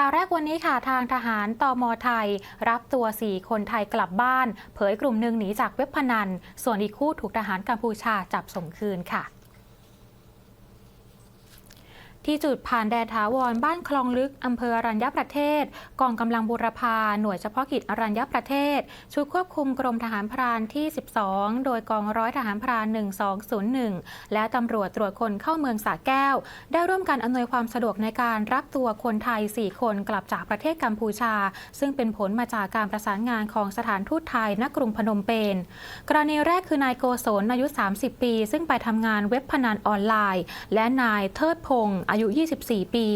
ข่าวแรกวันนี้ค่ะทางทหารตอมไทย รับตัว 4 คนไทยกลับบ้าน เผยกลุ่มหนึ่งหนีจากเว็บพนัน ส่วนอีกคู่ถูกทหารกัมพูชาจับส่งคืนค่ะ ที่จุดผ่านแดนถาวรบ้านคลองลึกอำเภออรัญญประเทศ กองกำลังบูรพาหน่วยเฉพาะกิจอรัญญประเทศ ชุดควบคุมกรมทหารพรานที่ 12 โดยกองร้อยทหารพราน 1201 และตำรวจตรวจคนเข้าเมืองสระแก้ว ได้ร่วมกันอำนวยความสะดวกในการรับตัวคนไทย 4 คนกลับจากประเทศกัมพูชา ซึ่งเป็นผลมาจากการประสานงานของสถานทูตไทยณกรุงพนมเปญกรณีแรกคือนายโกศลอายุ 30 ปี ซึ่งไปทำงานเว็บพนันออนไลน์ และนายเทิดพงศ์อาายุ 24 ปี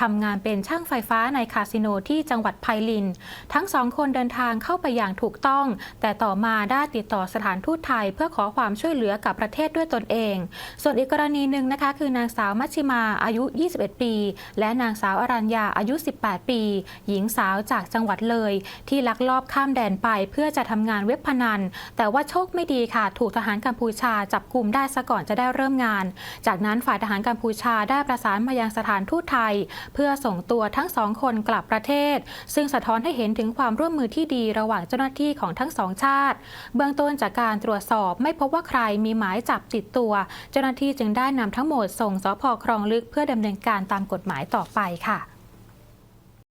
ทำงานเป็นช่างไฟฟ้าในคาสิโนที่จังหวัดไพลิน ทั้งสองคนเดินทางเข้าไปอย่างถูกต้อง แต่ต่อมาได้ติดต่อสถานทูตไทย เพื่อขอความช่วยเหลือกับประเทศด้วยตนเอง ส่วนอีกกรณีหนึ่งนะคะ คือนางสาวมัชิมาอายุ 21 ปี และนางสาวอรัญญาอายุ 18 ปี หญิงสาวจากจังหวัดเลย ที่ลักลอบข้ามแดนไปเพื่อจะทำงานเว็บพนัน แต่ว่าโชคไม่ดีค่ะ ถูกทหารกัมพูชาจับกลุ่มได้ซะก่อนจะได้เริ่มงาน จากนั้นฝ่ายทหารกัมพูชาได้ประสานานมายังสถานทูตไทย เพื่อส่งตัวทั้งสองคนกลับประเทศ ซึ่งสะท้อนให้เห็นถึงความร่วมมือที่ดีระหว่างเจ้าหน้าที่ของทั้งสองชาติ เบื้องต้นจากการตรวจสอบไม่พบว่าใครมีหมายจับติดตัว เจ้าหน้าที่จึงได้นำทั้งหมดส่งสพครองลึกเพื่อดำเนินการตามกฎหมายต่อไปค่ะ